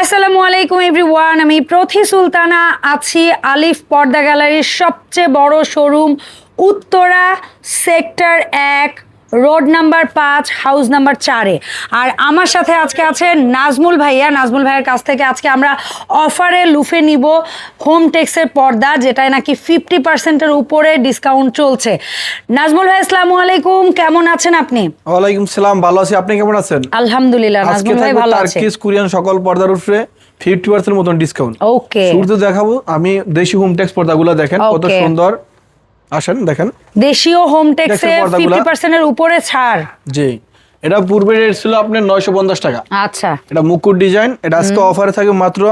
আসসালামু আলাইকুম এভরিওয়ান, আমি প্রথি সুলতানা, আছি আলিফ পর্দা গ্যালারির সবচেয়ে বড় শোরুম উত্তরা, সেক্টর এক রোড নাম্বার পাঁচ হাউস নাম্বার চারে। আর আমার সাথে আজকে আছে নাজমুল ভাইয়া। নাজমুল ভাইয়ের কাছ থেকে আজকে আমরা অফারে লুফে নিব হোম টেক্সের পর্দা যেটায় নাকি ফিফটি পার্সেন্টের উপরে ডিসকাউন্ট চলছে। নাজমুল ভাই আসসালামু আলাইকুম। কেমন আছেন আপনি? ওয়ালাইকুম সালাম ভালো আছি। আপনি কেমন আছেন? আলহামদুলিল্লাহ নাজমুল ভাই ভালো আছে। টার্কিস কোরিয়ান সকল পর্দার উপরে ফিফটি পার্সেন্ট মতন ডিসকাউন্ট ওকে শুরুতে দেখাবো আমি দেশি হোম টেক্স পর্দাগুলো দেখেন কত সুন্দর। আসেন দেখেন। দেশীয় হোম টেক্সে 50% এর উপরে ছাড়। জি এটা পূর্বে রেট ছিল আপনার নয়শো পঞ্চাশ টাকা। আচ্ছা। এটা মুকুট ডিজাইন এটা আজকে অফারে থাকে মাত্র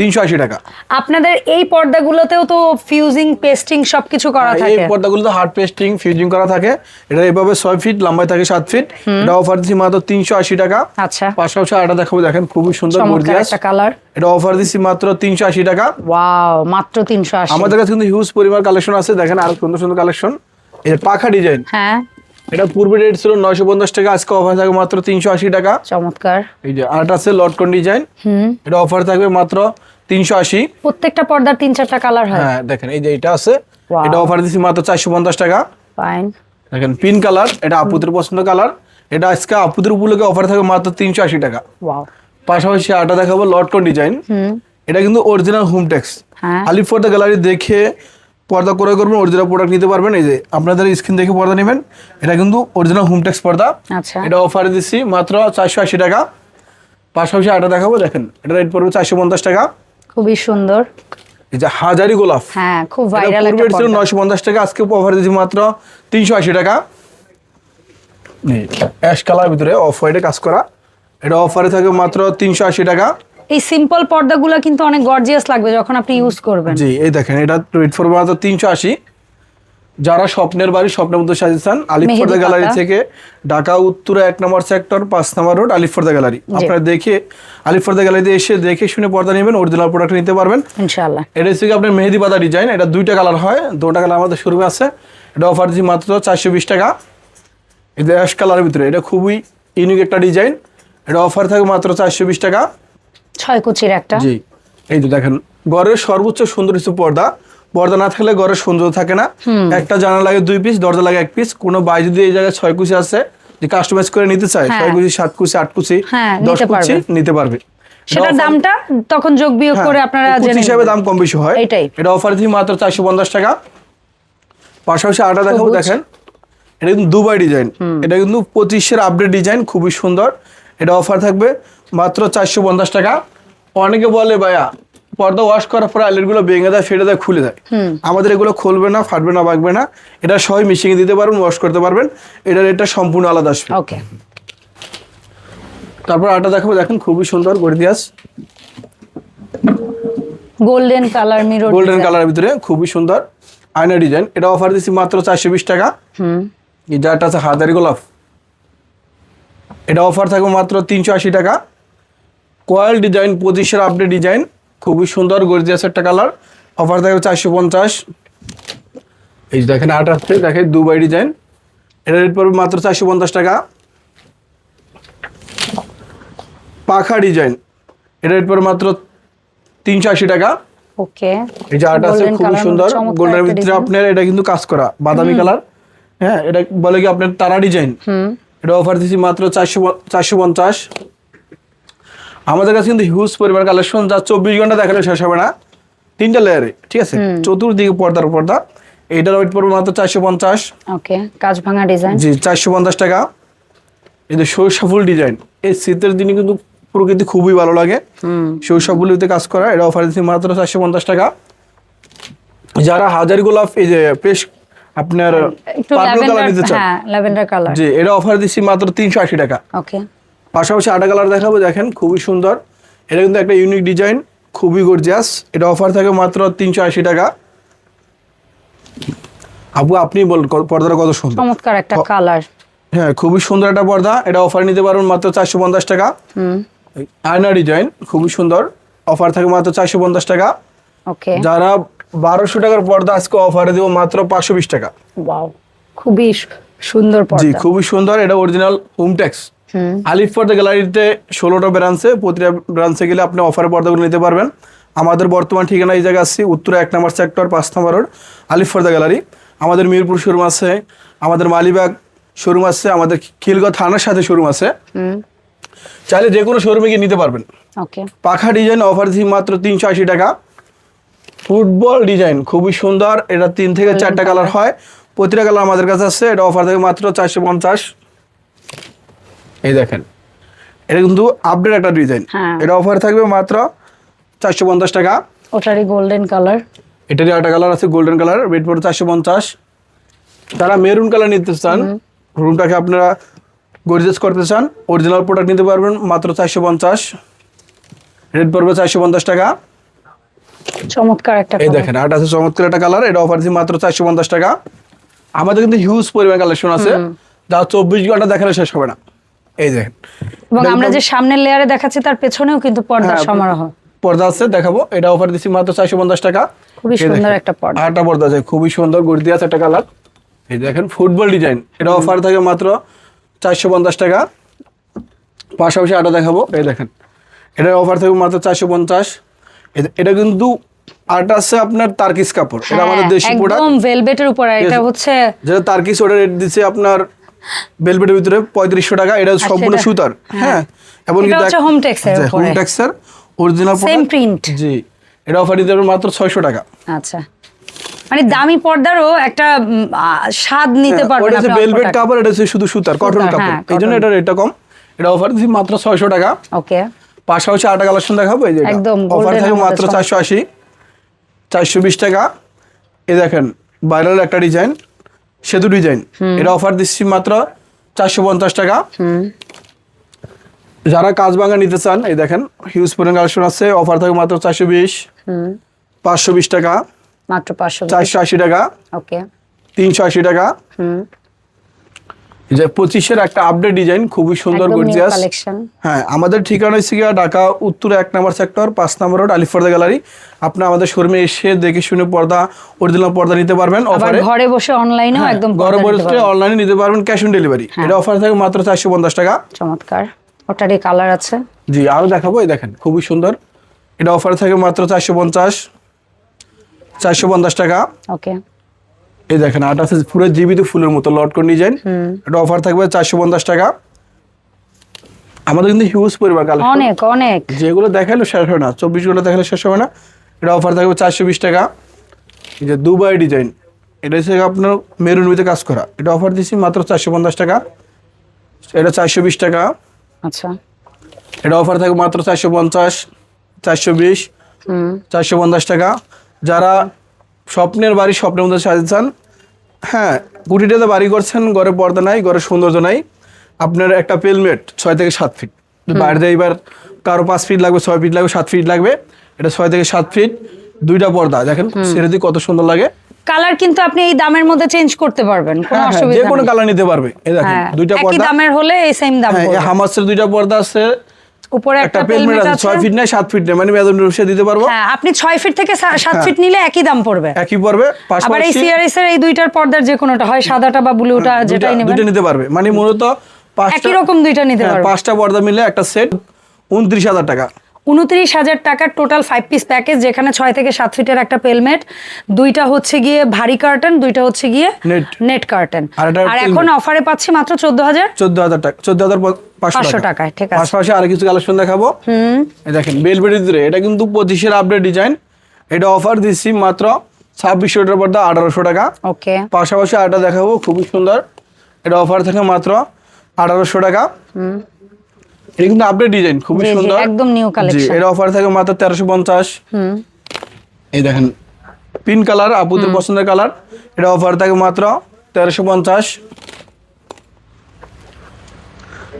তিনশো আশি টাকা। আপনাদের এই পর্দাগুলোতেও তো ফিউজিং পেস্টিং সবকিছু করা এই থাকে। পর্দাগুলোতে হার্ড পেস্টিং ফিউজিং করা থাকে। এটা এভাবে ছয় ফিট লম্বায় থাকে সাত ফিট এটা অফার দিচ্ছি মাত্র তিনশো আশি টাকা। আচ্ছা। পাশাপাশি আটা দেখাবো দেখেন খুবই সুন্দর গর্জিয়াস একটা কালার এটা অফার দিচ্ছি মাত্র তিনশো আশি টাকা। ওয়াও মাত্র তিনশো আশি। আমাদের কাছে কিন্তু হিউজ পরিমাণ কালেকশন আছে। দেখেন আরও সুন্দর সুন্দর কালেকশন এই পাখা ডিজাইন হ্যাঁ। এটা পূর্বে রেট ছিল নয়শো পঞ্চাশ টাকা আজকে অফার থাকবে মাত্র তিনশো আশি টাকা। চমৎকার। এই যে আরেকটা আছে লটকন ডিজাইন হুম। এটা অফার থাকবে মাত্র তিনশো আশি। প্রত্যেকটা পর্দার তিন চারটা কালার হয়। হ্যাঁ দেখেন এই যে এটা আছে এটা অফার দিচ্ছি মাত্র চারশো পঞ্চাশ টাকা। ফাইন দেখেন পিন কালার এটা আপুদের পছন্দ কালার এটা আজকে আপুদের উপলক্ষে অফার থাকবে মাত্র তিনশো আশি টাকা। ওয়াও পাশাপাশি আটা দেখাবো লটকন ডিজাইন হুম। এটা কিন্তু অরিজিনাল হোম টেক্স হ্যাঁ। পর্দা গ্যালারি দেখে পর্দা ক্রয় করবেন অরিজিনাল প্রোডাক্ট নিতে পারবেন। এই যে আপনাদের স্ক্রিন দেখে পর্দা নেবেন। এটা কিন্তু অরিজিনাল হোম টেক্স পর্দা। আচ্ছা। এটা অফারে দিচ্ছি মাত্র চারশো আশি টাকা। পাশাপাশি আটা দেখাবো দেখেন এটা রেট পড়বে চারশো পঞ্চাশ টাকা। খুবই সুন্দর। এই যে হাজারি গোলাপ। হ্ঁ খুব ভাইরাল একটা পর্দা। নয়শো পঞ্চাশ টাকা আজকে অফারে দিচ্ছি মাত্র তিনশো আশি টাকা। অ্যাশ কালার ভিতরে অফ হোয়াইটে কাজ করা। এটা অফারে থাকে মাত্র তিনশো আশি টাকা। এই সিম্পল পর্দাগুলো কিন্তু অনেক গর্জিয়াস লাগবে যখন আপনি ইউজ করবেন। জি এই দেখেন এটা রেট পড়বে মাত্র তিনশো আশি। যারা স্বপ্নের বাড়ি স্বপ্নের মধ্যে সাজিয়েছেন আলিফ মেহেদি গ্যালারি থেকে ঢাকা উত্তরা এক নম্বর সেক্টর পাঁচ নম্বর রোড আলিফ ফর্দা গ্যালারি আপনারা দেখে আলিফ ফর্দা গ্যালারিতে এসে দেখে শুনে পর্দা নেবেন অরিজিনাল প্রোডাক্ট নিতে পারবেন। ইনশাআল্লাহ। এটা হচ্ছে আপনার মেহেদি পাতা ডিজাইন এটা দুইটা কালার হয় দুটা কালার আমাদের শোরুমে আছে। এটা অফার দিচ্ছি মাত্র চারশো বিশ টাকা। এটা অ্যাশ কালারের ভিতরে এটা খুবই ইউনিক একটা ডিজাইন এটা অফার থাকে মাত্র চারশো বিশ টাকা। ছয় কুচির একটা। জি এই তো দেখেন ঘরের সর্বোচ্চ সুন্দর কিছু পর্দা। পর্দা না থাকলে ঘরের সুন্দর থাকে না। একটা জানা লাগে দুই পিস দরজা লাগে এক পিস কোনো বাই যদি এই জায়গায় ছয় কুচি আছে যে কাস্টমাইজ করে নিতে চায় হ্যাঁ। ছয় কুচি সাত কুচি আট কুচি হ্যাঁ, দশ কুচি নিতে পারবে। সেটার দামটা তখন যোগ বিয়োগ হ্যাঁ, করে আপনারা জেনে হিসাবে দাম কম বেশি হয়। এইটাই। এটা অফার দিই মাত্র চারশো পঞ্চাশ টাকা। পাশাপাশি আটা দেখাবো সবুজ। দেখেন এটা কিন্তু দুবাই ডিজাইন এটা কিন্তু পঁচিশের আপডেট ডিজাইন খুবই সুন্দর। এটা অফার থাকবে মাত্র চারশো পঞ্চাশ টাকা। অনেকে বলে ভাইয়া পর্দা ওয়াশ করার পর আইলেটগুলো ভেঙে দেয় ফেটে দেয় খুলে দেয়। আমাদের এগুলো খুলবে না ফাটবে না বাগবে না। এটা সবাই মিশিয়ে দিতে পারবেন ওয়াশ করতে পারবেন। এটার রেটটা সম্পূর্ণ আলাদা আসবে। ওকে তারপর আটা দেখাবো দেখেন খুবই সুন্দর gorgeous golden colour mirror golden কালারের ভিতরে খুবই সুন্দর আয়না ডিজাইন এটা অফার দিচ্ছি মাত্র চারশো বিশ টাকা। হুম। এই যারটা আছে হাজারি গোলাপ। এটা অফার থাকবে মাত্র তিনশো আশি টাকা। কয়েল ডিজাইন পঁচিশের আপডেট ডিজাইন খুবই সুন্দর গর্জিয়াস একটা কালার অফার থাকবে চারশো পঞ্চাশ। এই যে দেখেন আট আসছে দেখেন দুবাই ডিজাইন এটা রেট পড়বে মাত্র চারশো পঞ্চাশ টাকা। পাখা ডিজাইন এটা রেট পড়বে মাত্র তিনশো আশি টাকা। ওকে। এই যে আর্ট আছে খুবই সুন্দর। গোল্ডের ভিতরে আপনার এটা কিন্তু কাজ করা বাদামি কালার হ্যাঁ এটা বলে কি আপনার তারা ডিজাইন হুম। এটা অফার দিচ্ছি মাত্র চারশো চারশো পঞ্চাশ। আমাদের কাছে কিন্তু হিউজ পরিমাণ কালেকশন যা চব্বিশ ঘণ্টা দেখালে শেষ হবে না। তিনটা লেয়ারে ঠিক আছে? চতুর্দিকে পর্দার পর্দা। এইটার ওয়েট পড়বে মাত্র চারশো পঞ্চাশ। ওকে কাজ ভাঙা ডিজাইন জি চারশো পঞ্চাশ টাকা। এই যে ডিজাইন এই শীতের দিনে কিন্তু প্রকৃতি খুবই ভালো লাগে। হুম। সরিষাফুলিতে কাজ করা এটা অফার দিচ্ছি মাত্র চারশো পঞ্চাশ টাকা। যারা হাজার গোলাপ এই যে পেশ আপনার পার্পল কালার নিতে চান হ্যাঁ জি এটা অফার দিচ্ছি মাত্র তিনশো আশি টাকা। ওকে পাশাপাশি আটা কালার দেখাবো দেখেন খুবই সুন্দর। এটা কিন্তু একটা ইউনিক ডিজাইন খুবই গর্জিয়াস এটা অফার থাকে মাত্র তিনশো আশি টাকা। আপু আপনি বল পর্দাটা কত সুন্দর। চমৎকার একটা কালার হ্যাঁ খুবই সুন্দর একটা পর্দা। এটা অফার নিতে পারবেন মাত্র চারশো পঞ্চাশ টাকা। আয়না ডিজাইন খুবই সুন্দর। অফার থাকে মাত্র চারশো পঞ্চাশ টাকা। যারা বারোশো টাকার পর্দা আজকে অফারে দেবো মাত্র পাঁচশো বিশ টাকা। খুবই সুন্দর জি খুবই সুন্দর। এটা অরিজিনাল হোম ট্যাক্স হুম আলিফ পর্দা গ্যালারিতে ষোলোটা ব্রাঞ্চে প্রতিটা ব্রাঞ্চে গেলে আপনি অফার পর্দাগুলো নিতে পারবেন। আমাদের বর্তমান ঠিকানা এই জায়গায় আসছি উত্তরা এক নম্বর সেক্টর পাঁচ নম্বর রোড আলিফ পর্দা গ্যালারি। আমাদের মিরপুর শোরুম আছে আমাদের মালিবাগ শোরুম আছে আমাদের খিলগাঁও থানার সাথে শোরুম আছে। চাইলে যে কোনো শোরুমে গিয়ে নিতে পারবেন। পাখা ডিজাইন অফার দিচ্ছি মাত্র তিনশো আশি টাকা। ফুটবল ডিজাইন খুবই সুন্দর এটা তিন থেকে চারটা কালার হয়। প্রতিটা কালার আমাদের কাছে আছে এটা অফার থাকে মাত্র চারশো পঞ্চাশ। এই দেখেন। এটা কিন্তু আপডেট একটা ডিজাইন হ্যাঁ। এটা অফার থাকবে মাত্র চারশো পঞ্চাশ টাকা। ওটারই গোল্ডেন কালার এটারই একটা কালার আছে গোল্ডেন কালার রেট পড়ে চারশো পঞ্চাশ। যারা মেরুন কালার নিতে চান রুমটাকে আপনারা গরিজেস করতে চান অরিজিনাল প্রোডাক্ট নিতে পারবেন মাত্র চারশো পঞ্চাশ। রেট পড়বে চারশো পঞ্চাশ টাকা। চমৎকার একটা এই দেখেন আট আছে চমৎকার একটা কালার এটা অফার দিচ্ছি মাত্র চারশো পঞ্চাশ টাকা। আমাদের কিন্তু হিউজ পরিমাণ কালেকশন আছে। যা চব্বিশ ঘণ্টা দেখালে শেষ হবে না। এই দেখেন এবং আমরা যে সামনের লেয়ারে দেখাচ্ছি তার পেছনেও কিন্তু পর্দার হ্যাঁ, সমারোহ। পর্দা আছে দেখাবো। এটা অফার দিচ্ছি মাত্র চারশো পঞ্চাশ টাকা। খুবই সুন্দর একটা পর্দা। আটটা পর্দা আছে খুবই সুন্দর গড়ি দিয়ে আছে একটা কালার এই দেখেন ফুটবল ডিজাইন এটা অফার থাকে মাত্র চারশো পঞ্চাশ টাকা। পাশাপাশি আটা দেখাবো এই দেখেন। এটার অফার থাকবে মাত্র চারশো পঞ্চাশ। এটা কিন্তু আটা আছে আপনার তার্কিস কাপড়। এটা আমাদের হ্যাঁ, দেশি প্রোডাক্ট একদম ভেলভেটের উপর এটা হচ্ছে যেটা তার্কিস ওটা রেট দিচ্ছে আপনার বেলভেটের ভিতরে পঁয়ত্রিশশো টাকা এটা সম্পূর্ণ সেটা- সুতার হ্যাঁ। এবং এটা হচ্ছে হোম উপরে। Original Same print। জি এটা অফার দিতে মাত্র ছয়শো টাকা। আচ্ছা। মানে দামি পর্দারও একটা স্বাদ নিতে পারবেন আপনি বেলভেট কাপড় এটা শুধু সুতার কটন কাপড়। হ্যাঁ, এই জন্য এটা রেটটা কম। এটা অফার দিচ্ছি মাত্র ছয়শো টাকা। ওকে। পাশাপাশি আটা কালেকশন দেখাবো এই যে একদম অফার golden থাকে এর মাত্র মধ্যে চারশো আশি চারশো বিশ টাকা। এই দেখেন ভাইরাল একটা ডিজাইন সেতু ডিজাইন এটা অফার দিচ্ছি মাত্র চারশো পঞ্চাশ টাকা। যারা কাজ ভাঙা নিতে চান এই দেখেন হিউজ পরিমাণ কালেকশন আছে অফার থাকে মাত্র চারশো বিশ। পাঁচশো বিশ টাকা। মাত্র পাঁচশো চারশো আশি টাকা। ওকে। তিনশো আশি টাকা। যে পঁচিশের একটা আপডেট ডিজাইন খুবই সুন্দর গর্জিয়াস হ্যাঁ আমাদের ঠিকানা হচ্ছে ঢাকা উত্তর এক নম্বর সেক্টর পাঁচ নম্বর রোড আলিফর্দা গ্যালারি আপনি আমাদের শোরুমে এসে দেখে শুনে পর্দা অরিজিনাল পর্দা নিতে পারবেন অফারে ঘরে বসে অনলাইনেও একদম ঘরে বসে। অনলাইনে নিতে পারবেন ক্যাশ অন ডেলিভারি হ্যাঁ। এটা অফার থাকে মাত্র চারশো পঞ্চাশ টাকা। চমৎকার। ওটারই কালার আছে। জি আরও দেখাবো এই দেখেন খুবই সুন্দর। এটা অফার থাকে মাত্র চারশো পঞ্চাশ চারশো পঞ্চাশ টাকা। ওকে এই দেখেন আটা আছে পুরো জীবিত ফুলের মতো লট করে ডিজাইন এটা অফার থাকবে চারশো পঞ্চাশ টাকা। আমাদের কিন্তু হিউজ পরিমাণ কালেকশন। অনেক অনেক। যেগুলো দেখাল শেষ হয় না চব্বিশ ঘণ্টা দেখালে শেষ হবে না। এটা অফার থাকবে চারশো বিশ টাকা। এই যে দুবাই ডিজাইন এটা হচ্ছে আপনার মেরুন ভিতরে কাজ করা। এটা অফার দিচ্ছি মাত্র চারশো পঞ্চাশ টাকা। এটা চারশো বিশ টাকা। আচ্ছা। এটা অফার থাকবে মাত্র চারশো পঞ্চাশ চারশো বিশ চারশো পঞ্চাশ টাকা। যারা স্বপ্নের বাড়ি স্বপ্নের মধ্যে সাজাতে চান হ্যাঁ কুটিটাতে বাড়ি করছেন ঘরে পর্দা নাই ঘরে সৌন্দর্য নাই আপনার একটা পেলমেট ছয় থেকে সাত ফিট বাইরে এবার কারও পাঁচ ফিট লাগবে ছয় ফিট লাগবে সাত ফিট লাগবে এটা ছয় থেকে সাত ফিট দুইটা পর্দা দেখেন সেটা দিয়ে কত সুন্দর লাগে। কালার কিন্তু আপনি এই দামের মধ্যে চেঞ্জ করতে পারবেন কোনো হ্যাঁ হ্যাঁ যে কোনো কালার নিতে পারবে। এই দেখেন হ্যাঁ দুইটা একই পর্দা। দামের হলে এই সেম দাম হ্যাঁ পড়বে। হামাসের দুইটা পর্দা আছে উপরে একটা পেলমেট আছে 6 ফিট না 7 ফিট না মানে দিতে পারব? হ্যাঁ আপনি ছয় ফিট থেকে সা- সাত হ্যাঁ। ফিট নিলে একই দাম পড়বে। একই পড়বে আবার এই সিআরএস এর এই দুইটার পর্দার যে কোনোটা হয় সাদাটা বা ব্লুটা যেটাই নেবেন। দুটো নিতে পারবে। মানে মূলত পাঁচটা একই রকম দুইটা নিতে হ্যাঁ, পারবে। পাঁচটা পর্দা মিলে একটা সেট উনত্রিশ হাজার টাকা। উনত্রিশ হাজার টাকার টোটাল ফাইভ পিস প্যাকেজ যেখানে ছয় থেকে সাত ফিটের একটা পেলমেট দুইটা হচ্ছে গিয়ে ভারী কার্টন দুইটা হচ্ছে গিয়ে। নেট কার্টন আর এখন অফারে পাচ্ছি মাত্র চোদ্দ হাজার। চোদ্দ হাজার টাকা চোদ্দ হাজার পাঁচশো টাকায়, ঠিক আছে। পাশাপাশি আর কিছু কালেকশন দেখাবো। হুম। দেখেন এটা কিন্তু পঁচিশের আপডেট ডিজাইন এটা অফার দিচ্ছি মাত্র ছাব্বিশশো টাকার পর্দা আঠারোশো টাকা। ওকে। পাশাপাশি আরেকটা দেখাবো খুবই সুন্দর। এটা অফার থাকে মাত্র আঠারোশো টাকা। এটা কিন্তু আপডেট ডিজাইন খুবই সুন্দর। একদম জি collection। এটা অফার থাকে মাত্র তেরোশো পঞ্চাশ। হুম। এই দেখেন। পিঙ্ক কালার আপুদের পছন্দের কালার এটা অফার থাকে মাত্র তেরোশো পঞ্চাশ।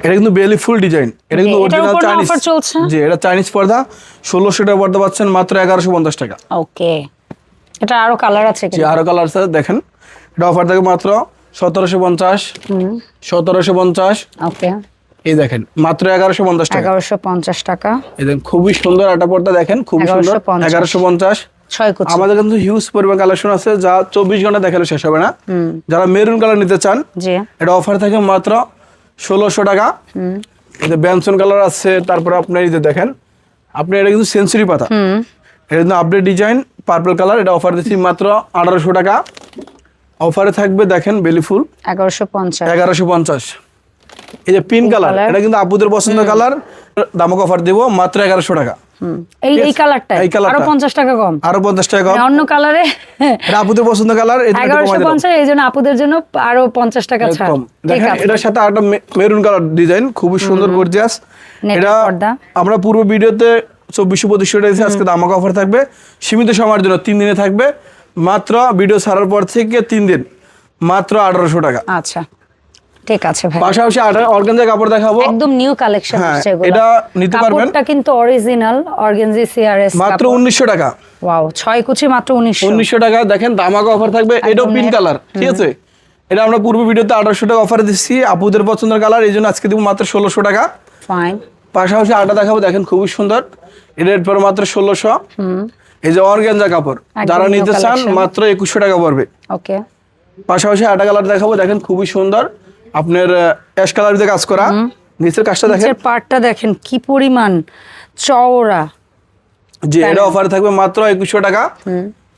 এটা কিন্তু বেলি ফুল ডিজাইন এটা কিন্তু অরিজিনাল চাইনিজ জি এটা চাইনিজ পর্দা। ষোলোশো টাকা পর্দা পাচ্ছেন মাত্র এগারোশো পঞ্চাশ টাকা। ওকে। এটা আরও কালার আছে জি আরও কালার আছে দেখেন। এটা অফার থাকে মাত্র সতেরোশো পঞ্চাশ। হুম। সতেরোশো পঞ্চাশ। ওকে। এই দেখেন মাত্র এগারোশো পঞ্চাশ টাকা। এগারোশো পঞ্চাশ টাকা। এই দেখেন খুবই সুন্দর একটা পর্দা দেখেন খুবই সুন্দর। এগারোশো পঞ্চাশ। আমাদের কিন্তু হিউজ পরিমাণ কালেকশন আছে যা চব্বিশ ঘণ্টা দেখালে শেষ হবে না। যারা মেরুন কালার নিতে চান এটা অফার থাকে মাত্র ষোলোশো টাকা। ব্যানসন কালার আছে তারপরে আপনার এই যে দেখেন আপনি এটা কিন্তু সেঞ্চুরি পাতা। হুম। এটা কিন্তু আপডেট ডিজাইন পার্পল কালার এটা অফার দিচ্ছি মাত্র আঠারোশো টাকা। অফারে থাকবে দেখেন বেলি ফুল এগারোশো পঞ্চাশ। এগারোশো পঞ্চাশ। এই যে পিঙ্ক কালার এটা কিন্তু আপুদের পছন্দ কালার। দামক অফার দেবো মাত্র এগারোশো টাকা। এই এই কালারটা এই colourটা। আরও পঞ্চাশ টাকা কম। আরও পঞ্চাশ টাকা কম। মানে অন্য কালারে। এটা আপুদের পছন্দ কালার এটা একটু এগারোশো কমাই দিলাম। পঞ্চাশ এই জন্য আপুদের জন্য আরও পঞ্চাশ টাকা ছাড়। ঠিক আছে এটার সাথে আরেকটা মেরুন কালার ডিজাইন খুবই সুন্দর গর্জিয়াস এটা আমরা পূর্ব ভিডিওতে চব্বিশশো পঁচিশশো টাকা আজকে দামাক অফার থাকবে। সীমিত সময়ের জন্য তিন দিনে থাকবে। মাত্র ভিডিও ছাড়ার পর থেকে তিন দিন। মাত্র আঠারোশো টাকা। আচ্ছা। ঠিক আছে ভাই। পাশাপাশি অর্গানজা কাপড় দেখাবো। একদম নিউ কালেকশন হ্যাঁ, এগুলো। এটা নিতে পারবেন। কাপড়টা কিন্তু অরিজিনাল অর্গানজি সিআরএস মাত্র উনিশশো টাকা। ওয়াও ছয় কুচি মাত্র উনিশশো। উনিশশো টাকা দেখেন দামাক অফার থাকবে। এটাও পিঙ্ক কালার ঠিক আছে? এটা আমরা পূর্ব ভিডিওতে আঠারোশো টাকা অফার দিচ্ছি। আপুদের পছন্দের কালার এই জন্য আজকে দিব মাত্র ষোলোশো টাকা। ফাইন পাশাপাশি আটা দেখাবো দেখেন খুবই সুন্দর। এর পর মাত্র ষোলোশো। এই যে অর্গেনজা কাপড় যারা নিতে চান মাত্র একুশশো টাকা পড়বে। ওকে পাশাপাশি আটা কালার দেখাবো দেখেন খুবই সুন্দর। আপনার অ্যাশ কালার দিয়ে কাজ করা। নিচের কাজটা দেখেন। নিচের পার্টটা দেখেন কি পরিমাণ চওড়া। যে এটা অফার থাকবে মাত্র একুশশো টাকা।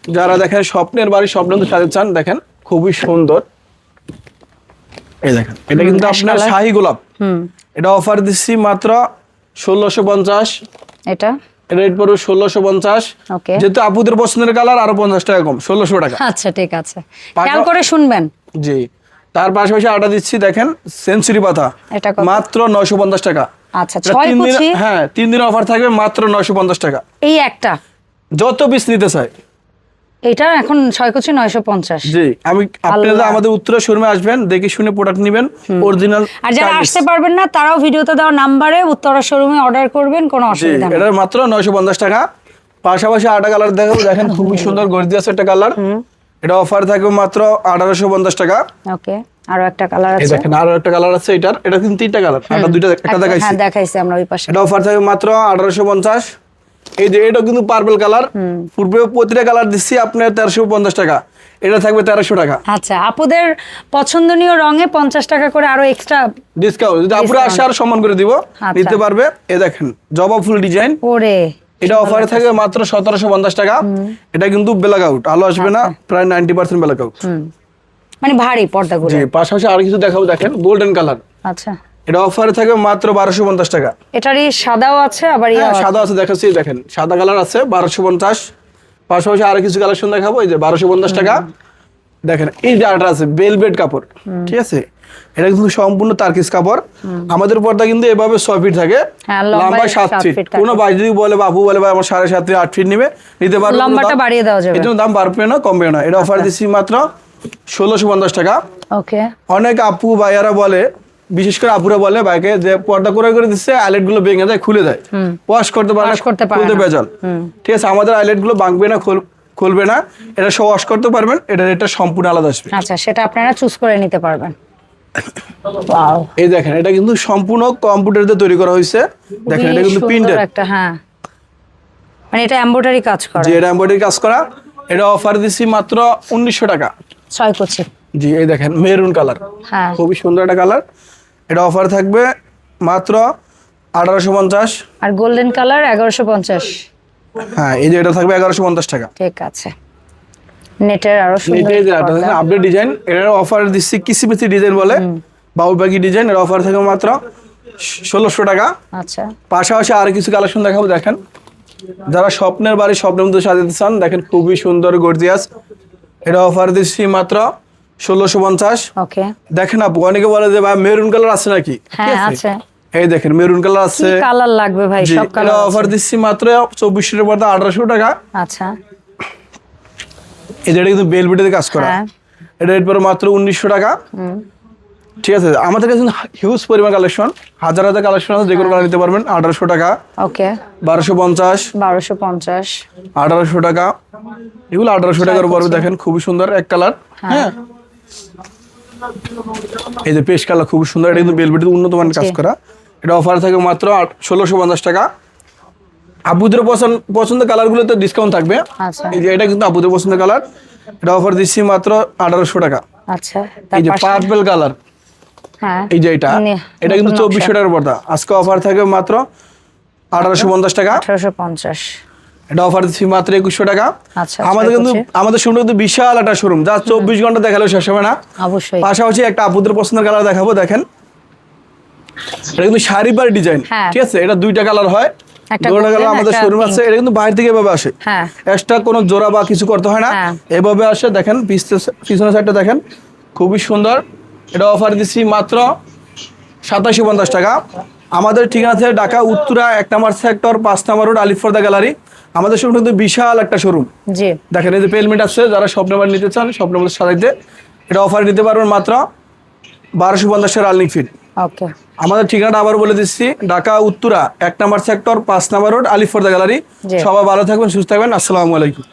যারা দেখেন স্বপ্নের বাড়ি স্বপ্ন তো সাথে চান দেখেন খুবই সুন্দর। এই দেখেন এটা কিন্তু আপনার শাহি গোলাপ। হুম। এটা অফার দিচ্ছি মাত্র ষোলোশো পঞ্চাশ। এটা? এটা রেট পড়বে ষোলোশো পঞ্চাশ। যেহেতু আপুদের পছন্দের কালার আরও পঞ্চাশ টাকা কম ষোলোশো টাকা। আচ্ছা ঠিক আছে। খেয়াল করে শুনবেন। জি। তার পাশাপাশি আটা দিচ্ছি দেখেন সেঞ্চুরি পাতা। মাত্র নয়শো পঞ্চাশ টাকা। আচ্ছা তিন দিন হ্যাঁ তিন দিন অফার থাকবে মাত্র নয়শো পঞ্চাশ টাকা। এই একটা? যত পিস নিতে চাই এটা এখন ছয় কুচি নয়শো পঞ্চাশ। জি আমি আপনারা আল্লাহ। আমাদের উত্তর শোরুমে আসবেন দেখে শুনে প্রোডাক্ট নেবেন অরিজিনাল আর যারা আসতে পারবেন না তারাও ভিডিওতে দেওয়া নাম্বারে উত্তরা শোরুমে অর্ডার করবেন কোনো জি অসুবিধা নেই। এটা মাত্র নয়শো পঞ্চাশ টাকা। পাশাপাশি আটা কালার দেখাবো দেখেন খুবই সুন্দর গর্জিয়াস একটা কালার এটা অফার থাকবে মাত্র আঠারোশো পঞ্চাশ টাকা। ওকে আরও একটা কালার এই আছে। দেখেন আরও একটা কালার আছে এটার এটা কিন্তু তিনটা কালার আটা দুইটা একটা দেখাইছি। হ্যাঁ দেখাইছি আমরা ওই পাশে। এটা অফার থাকবে মাত্র আঠারোশো পঞ্চাশ। এই যে এটা কিন্তু পার্পল কালার। পূর্বে প্রতিটা কালার দিচ্ছি আপনার তেরোশো পঞ্চাশ টাকা। এটা থাকবে তেরোশো টাকা। আচ্ছা আপুদের পছন্দনীয় রঙে পঞ্চাশ টাকা করে আরও এক্সট্রা ডিসকাউন্ট যদি আপুরে আসে আর সম্মান করে দিব আচ্ছা। নিতে পারবে। এ দেখেন জবা ফুল ডিজাইন। ওরে। এটা অফারে থাকবে মাত্র সতেরোশো পঞ্চাশ টাকা। এটা কিন্তু ব্ল্যাক আউট আলো আসবে না প্রায় নাইনটি পার্সেন্ট ব্ল্যাক আউট মানে ভারী পর্দাগুলো। জি পাশাপাশি আর কিছু দেখাবো দেখেন গোল্ডেন কালার আচ্ছা। এটা অফারে থাকবে মাত্র বারোশো পঞ্চাশ টাকা। এটারই সাদাও আছে আবার হ্যাঁ সাদা আছে দেখাচ্ছি দেখেন সাদা কালার আছে বারোশো পঞ্চাশ। পাশাপাশি আরও কিছু কালেকশন দেখাবো এই যে বারোশো পঞ্চাশ টাকা। দেখেন এই যে আছে বেলভেট কাপড়। ঠিক আছে? এটা কিন্তু সম্পূর্ণ তার্কিস কাপড়। আমাদের পর্দা কিন্তু এভাবে ছয় ফিট থাকে হ্যাঁ, লম্বায় সাত ফিট। কোনো ভাই যদি বলে বাবু বলে ভাই আমার সাড়ে সাত থেকে আট ফিট নিবে নিতে পারবে লম্বাটা বাড়িয়ে দেওয়া যাবে। এর জন্য দাম বাড়বে না কমবে না। এটা অফার দিচ্ছি মাত্র ষোলোশো পঞ্চাশ টাকা। ওকে। অনেক আপু ভাইয়ারা বলে বিশেষ করে আপুরা বলে বাইকে যে পর্দা করে করে দিচ্ছে আইলেটগুলো ভেঙে যায় খুলে দেয়। ওয়াশ করতে পারে না। খুলতে না। ঠিক আছে আমাদের আইলেটগুলো ভাঙবে না খুল- খুলবে না। এটা সব ওয়াশ করতে পারবেন এটা এটা সম্পূর্ণ আলাদা আসবে। আচ্ছা সেটা আপনারা চুজ করে নিতে পারবেন। এই দেখেন এটা কিন্তু সম্পূর্ণ কম্পিউটার দিয়ে তৈরি করা হয়েছে। দেখেন এটা কিন্তু প্রিন্টেড একটা হ্যাঁ। মানে এটা এমব্রয়ডারি কাজ করা। যে এটা এমব্রয়ডারি কাজ করা। এটা অফার দিচ্ছি মাত্র উনিশশো টাকা। ছয় কুচি। জি এই দেখেন মেরুন কালার হ্যাঁ। খুবই সুন্দর একটা কালার এটা অফার থাকবে মাত্র আঠারোশো পঞ্চাশ। আর গোল্ডেন কালার এগারোশো পঞ্চাশ। হ্যাঁ এই যে এটা থাকবে এগারোশো পঞ্চাশ টাকা। ঠিক আছে। নেটের আরও সুন্দর আপডেট ডিজাইন এটার অফার দিচ্ছি কিসিমিসি ডিজাইন বলে বাউল পাখি ডিজাইন এর অফার থাকে মাত্র ষোলোশো টাকা। আচ্ছা। পাশাপাশি আর কিছু কালেকশন দেখাবো দেখেন। যারা স্বপ্নের বাড়ি স্বপ্নের মধ্যে সাজাতে চান দেখেন খুবই সুন্দর গর্জিয়াস এটা অফার দিচ্ছি মাত্র ষোলোশো পঞ্চাশ। দেখেন আপু অনেকে বলে যে ভাই মেরুন কালার আছে নাকি? হ্যাঁ এই দেখেন মেরুন কালার আছে। কালার লাগবে ভাই? সব কালার অফার দিচ্ছি মাত্র চব্বিশের পর্দা আঠারোশো টাকা। আচ্ছা। এই এটা কিন্তু বেলবেটের কাজ করা। হ্যাঁ। এটা রেট পড়ে মাত্র উনিশশো টাকা। ঠিক আছে আমাদের কাছে হিউজ পরিমাণ কালেকশন হাজার হাজার কালেকশন আছে যে কোনো কালার নিতে পারবেন। আঠারোশো টাকা। ওকে। বারোশো পঞ্চাশ। বারোশো পঞ্চাশ। আঠারোশো টাকা। এগুলো আঠারোশো টাকার উপর দেখেন খুবই সুন্দর এক কালার হ্যাঁ। এই যে পেশ কালার খুবই সুন্দর। এটা কিন্তু বেলবেটের উন্নত মানের কাজ করা। এটা অফার থাকে মাত্র ষোলোশো পঞ্চাশ টাকা। আবুদের পছন্দ পছন্দের কালারগুলোতে ডিসকাউন্ট থাকবে। আচ্ছা। এই যে এটা কিন্তু আবুদের পছন্দের কালার এটা অফার দিচ্ছি মাত্র আঠারোশো টাকা। আচ্ছা এই যে পার্পল কালার হ্যাঁ। এই যে এটা। এটা কিন্তু চব্বিশশো। টাকার পর্দা। আজকে অফার থাকবে মাত্র আঠারোশো পঞ্চাশ টাকা। আঠারোশো পঞ্চাশ। এটা অফার দিচ্ছি মাত্র একুশশো টাকা। আচ্ছা, আমাদের আচ্ছা, কিন্তু আমাদের শোরুম কিন্তু বিশাল একটা শোরুম যা চব্বিশ ঘণ্টা দেখালেও শেষ হবে না। অবশ্যই। পাশাপাশি একটা আপুদের পছন্দের কালার দেখাবো দেখেন। এটা কিন্তু শাড়ি পার ডিজাইন হ্যাঁ। ঠিক আছে? এটা দুইটা কালার হয়। আমাদের একটা শোরুম আছে এটা কিন্তু বাইরে থেকে এভাবে আসে। হ্যাঁ। এক্সট্রা কোনো জোড়া বা কিছু করতে হয় না। হ্যাঁ। এভাবে আসে দেখেন পিছনে- পিছনের সাইডটা দেখেন খুবই সুন্দর। এটা অফার দিচ্ছি মাত্র সাতাশি পঞ্চাশ টাকা। আমাদের ঠিকানা ঢাকা উত্তরা এক নম্বর সেক্টর পাঁচ নম্বর রোড আলিফর্দা গ্যালারি আমাদের শোরুম কিন্তু বিশাল একটা শোরুম দেখেন এই যে পেলমেন্ট আছে যারা স্বপ্ন বার নিতে চান স্বপ্ন বার সাজাইতে এটা অফার নিতে পারবেন মাত্র বারোশো পঞ্চাশ টাকা রানিং ফিট ওকে আমাদের ঠিকানাটা আবার বলে দিচ্ছি ঢাকা উত্তরা এক নম্বর সেক্টর পাঁচ নম্বর রোড আলিফর্দা গ্যালারি সবাই ভালো থাকবেন সুস্থ থাকবেন আসসালামু আলাইকুম।